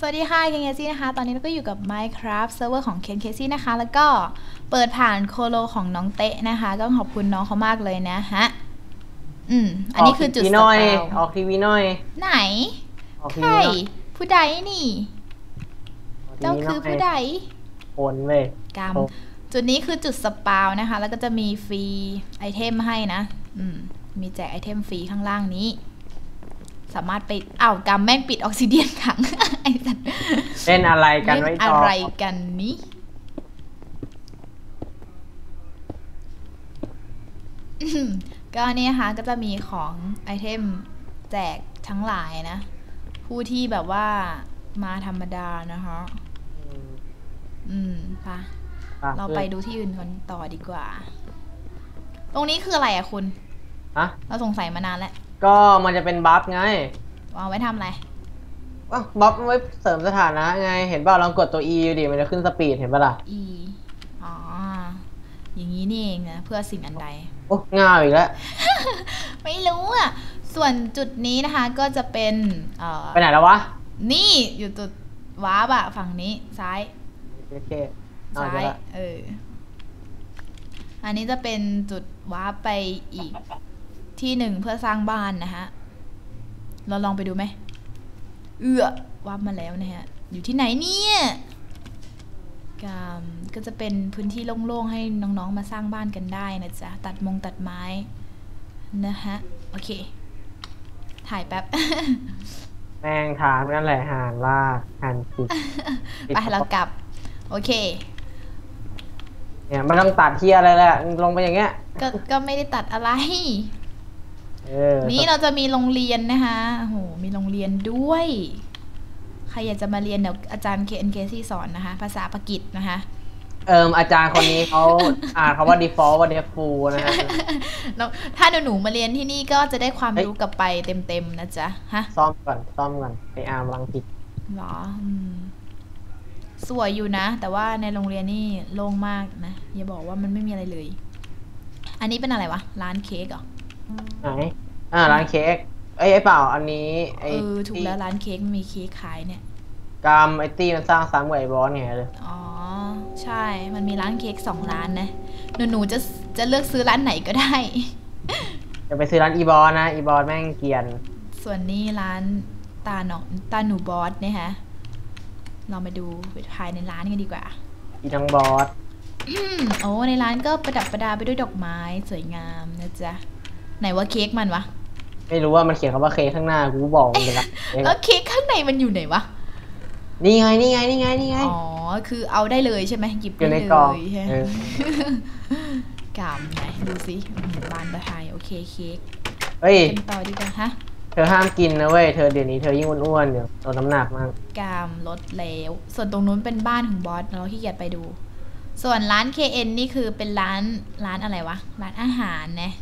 สวัสดีค่ะเคนเคซี่นะคะ ตอนนี้เราก็อยู่กับ Minecraft Server ของเคนเคซี่นะคะ แล้วก็เปิดผ่านโคโลของน้องเตะนะคะ ก็ขอบคุณน้องเขามากเลยนะฮะ อืม อันนี้คือจุดทีสหน่อยปาวออกทีวีหน่อย ไหนออกทีใครวีหน่อยผู้ใดนี่ออกทีเจ้าวีหน่คืออยผู้ใดโอนเว้ยกรรมโอ้จุดนี้คือจุดสปาวนะคะ แล้วก็จะมีฟรีไอเทมให้นะ อืม มีแจกไอเทมฟรีข้างล่างนี้ สามารถไปอ้าวกรรมแม่งปิดออกซิเดียนขังไอ้สัตว์เล่นอะไรกันเล่ไว้นต่อะอไรกันนี้อืมก็เนี่ยค่ะก็จะมีของไอเทมแจกทั้งหลายนะ ผู้ที่แบบว่ามาธรรมดานะคะ อืมอืมปะอะเราไปดูที่อื่นกันต่อดีกว่า ตรงนี้คืออะไรอะคุณ ฮะ เราสงสัยมานานแล้ว ก็มันจะเป็นบัฟไงเอาไว้ทำอะไร อ้าวบัฟไว้เสริมสถานะไง เห็นป่ะลองกดตัว E ดิมันจะขึ้นสปีดเห็นป่ะล่ะ E อ๋อ อย่างนี้นี่เองนะเพื่อสิ่งอันใด โอ้ง่ายอีกแล้ว ไม่รู้อะ ส่วนจุดนี้นะคะก็จะเป็นเอ่อไปไหนแล้ววะ นี่อยู่จุดวาร์ปอะฝั่งนี้ซ้าย โอเคเอาซ้าเดี๋ยยวละเออ อันนี้จะเป็นจุดวาร์ปไปอีก ที่หนึ่งเพื่อสร้างบ้านนะฮะ เราลองไปดูไหม เอื้อวาร์ปมาแล้วนะฮะ อยู่ที่ไหนเนี่ยกามก็จะเป็นพื้นที่โล่งๆ ให้น้องๆ มาสร้างบ้านกันได้นะจ๊ะ ตัดมงตัดไม้นะฮะ โอเค ถ่ายแป๊บ แม่งถามนั่นแหละหานว่าหานผิดไปเรากลับ โอเค เนี่ยมันต้องตัดเทียอะไรแหละลงไปอย่างเงี้ย ก็ก็ไม่ได้ตัดอะไรเออ นี้เราจะมีโรงเรียนนะคะโอ้โหมีโรงเรียนด้วย ใครอยากจะมาเรียนเดี๋ยวอาจารย์ KNK สอนนะคะ ภาษาปากีสนะคะเอิมอาจารย์คนนี้เขาอ่านคำว่า default ว่า default นะฮะแล้วถ้าหนูๆมาเรียนที่นี่ก็จะได้ความเฮ้ยรู้กลับไปเต็มๆนะจ๊ะ ฮะ ซ่อมก่อน ซ่อมก่อนไออาร์มกำลังผิดหรออืมสวยอยู่นะ แต่ว่าในโรงเรียนนี่โล่งมากนะ อย่าบอกว่ามันไม่มีอะไรเลย อันนี้เป็นอะไรวะ ร้านเค้กเหรอ ไหนอ่าร้านเค้กเอ้ยไอ้เปล่า อันนี้ไอ้เออถูกแล้วร้านเค้กมันมีเค้กขายเนี่ยกรรมไอ้ตี้มันสร้างซ้ำกับไอ้บอสไงเลยอ๋อใช่มันมีร้านเค้กสองร้านนะหนูหนูๆจะจะเลือกซื้อร้านไหนก็ได้จะไปซื้อร้านอีบอสนะอีบอสแม่งเกรียน ส่วนนี้ร้านตาหนองตาหนูบอสเนี่ยฮะเรามาดูภายในร้านกันดีกว่า อีทั้งบอสอืมโอ้ในร้านก็ประดับประดาไปด้วยดอกไม้สวยงามนะจ๊ะ ไหนว่าเค้กมันวะ ไม่รู้ว่ามันเขียนคำว่าเค้กข้างหน้ากูบอกมันไปละเค้กแล้วเค้กข้างในมันอยู่ไหนวะ นี่ไงนี่ไงนี่ไงนี่ไง อ๋อ คือเอาได้เลยใช่ไหมหยิบอยู่ได้ในเลกล่องยใช่ไหมเออกามไหนดูสิอืมบานประทายโอเคเค้กเฮ้ยกันต่อดีกว่าฮะเธอห้ามกินนะเว้ย เธอเดี๋ยวนี้เธอยิ่งอ้วนๆเดี๋ยวลดน้ำหนักมากกามลดแล้ว ส่วนตรงนู้นเป็นบ้านของบอสเราขี้เกียจไปดู ส่วนร้าน KN นี่คือเป็นร้านร้านอะไรวะ ร้านอาหารนะ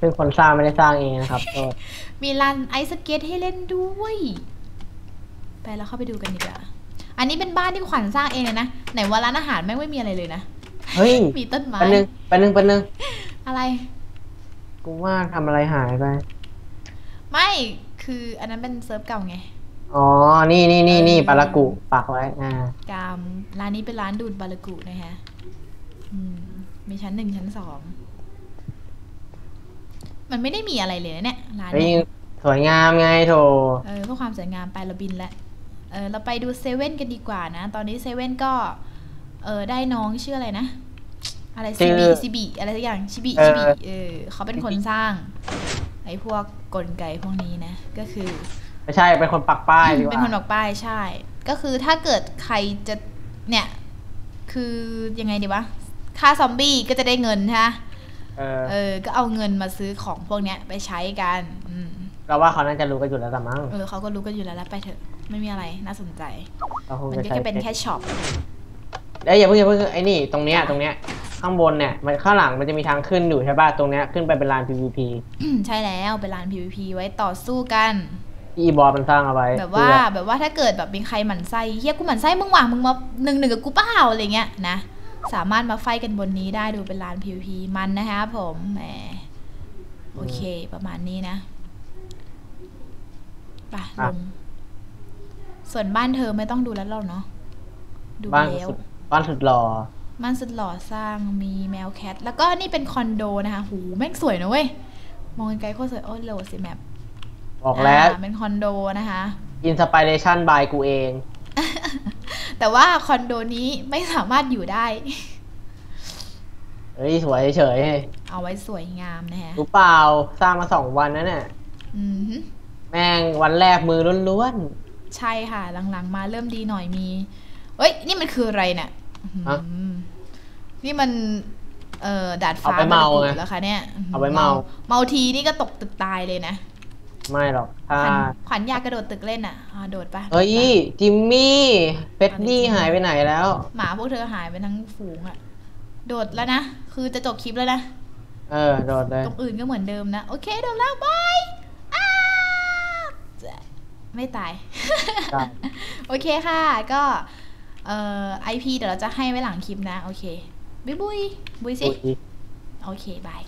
ซึ่งคนสร้างไม่ได้สร้างเองนะครับโทษมีร้านไอซ์สเก็ตให้เล่นด้วย ไปแล้วเข้าไปดูกันดีกว่าอันนี้เป็นบ้านที่ขวัญสร้างเองเลยนะไหนว่าร้านอาหารแม่งไม่มีอะไรเลยนะเฮ้ยมีต้นไม้แป๊บนึงแป๊บนึงแป๊บนึงอะไร กูว่าทำอะไรหายไป ไม่คืออันนั้นเป็นเซิร์ฟเก่าไงอ๋อ นี่นี่นี่นี่เออปารากุปักไว้อ่ากามร้านนี้เป็นร้านดูดบาลากุนะคะอืม มีชั้นหนึ่งชั้นสอง มันไม่ได้มีอะไรเลยนะเนี่ยร้านเฮ้ยเนี่ยสวยงามไงโถเออเพื่อความสวยงามไปเราบินแล้วเออเราไปดูเซเว่นกันดีกว่านะ ตอนนี้เซเว่นก็ เออได้น้องชื่ออะไรนะ อะไรซีบีซีบีอะไรสักอย่างชิบิชิบิเออเขาเป็นคนสร้างไอ้พวกกลไกพวกนี้นะ ก็คือ ไม่ใช่เป็นคนปักป้ายดีกว่าเป็นคนบอกป้ายใช่ ก็คือถ้าเกิดใครจะเนี่ย คือยังไงดีวะ ค่าซอมบี้ก็จะได้เงินใช่ไหม เออเออ ก็เอาเงินมาซื้อของพวกเนี้ยไปใช้กันอืมเราว่าเขาน่าจะรู้กันอยู่แล้วแต่มั้งเออเขาก็รู้กันอยู่แล้วแล้วไปเถอะ ไม่มีอะไรน่าสนใจเราคงมันจะก็ใช้แค่เป็นแค่ช็อปเอ้ยอย่าเพิ่งอย่าเพิ่งไอ้นี่ตรงเนี้ยตรงเนี้ยข้างบนเนี่ยมันข้างหลังมันจะมีทางขึ้นอยู่ใช่ป่ะตรงเนี้ยขึ้นไปเป็นลาน PVP ใช่แล้วเป็นลาน PVP ไว้ต่อสู้กันที่อีบอสมันสร้างเอาไว้แบบว่าเพื่อแบบว่าถ้าเกิดแบบมีใครหมั่นไส้เฮียกูหมั่นไส้มึงหว่างมึงมาหนึ่งหนึ่งกับกูเปล่าอะไรเงี้ยนะ สามารถมาไฟกันบนนี้ได้ดูเป็นลาน PVP มันนะคะผมแหมโอเคประมาณนี้นะไปลงส่วนบ้านเธอไม่ต้องดูแล้วหรอกเนาะดูบ้านแล้วสุดบ้านสุดหล่อบ้านสุดหล่อสร้างมีแมวแคท แล้วก็นี่เป็นคอนโดนะคะหูแม่งสวยนะเว้ย มองไกลๆโคตรสวยโอ้โหลดสิแมปบอกแล้วาเป็นคอนโดนะคะ อินสปิเรชันบายกูเอง แต่ว่าคอนโดนี้ไม่สามารถอยู่ได้เฮ้ยสวยเฉยเอาไว้สวยงามนะฮะๆรู้เปล่าสร้างมาสองวันแล้วเนี่ยอือหือแม่งวันแรกมือล้วนใช่ค่ะ หลังๆ มาเริ่มดีหน่อยมีเอ้ย นี่มันคืออะไรเนี่ยอื้อหือฮะนี่มัน เอ่อดาดฟ้าเอาไปเมาบรรกุไงแล้วคะเนี่ยหืเอาไปเมา เมาทีนี่ก็ตกตึกตายเลยนะๆ ไม่หรอกถ้าขวัญขวัญอยากกระโดดตึกเล่นอะอ่าโดดปะเฮ้ยจิมมี่เฟดดี้หายไปไหนแล้ว หมาพวกเธอหายไปทั้งฝูงอะโดดแล้วนะ คือจะจบคลิปแล้วนะ เออ โดดเลย ตรงอื่นก็เหมือนเดิมนะ โอเคโดดแล้วบายอ้าไม่ตายครับโอเคค่ะ ก็เอ่อไอพีเดี๋ยวเราจะให้ไว้หลังคลิปนะ โอเค บุยบุยบุยสิอุ๊ยโอเค บาย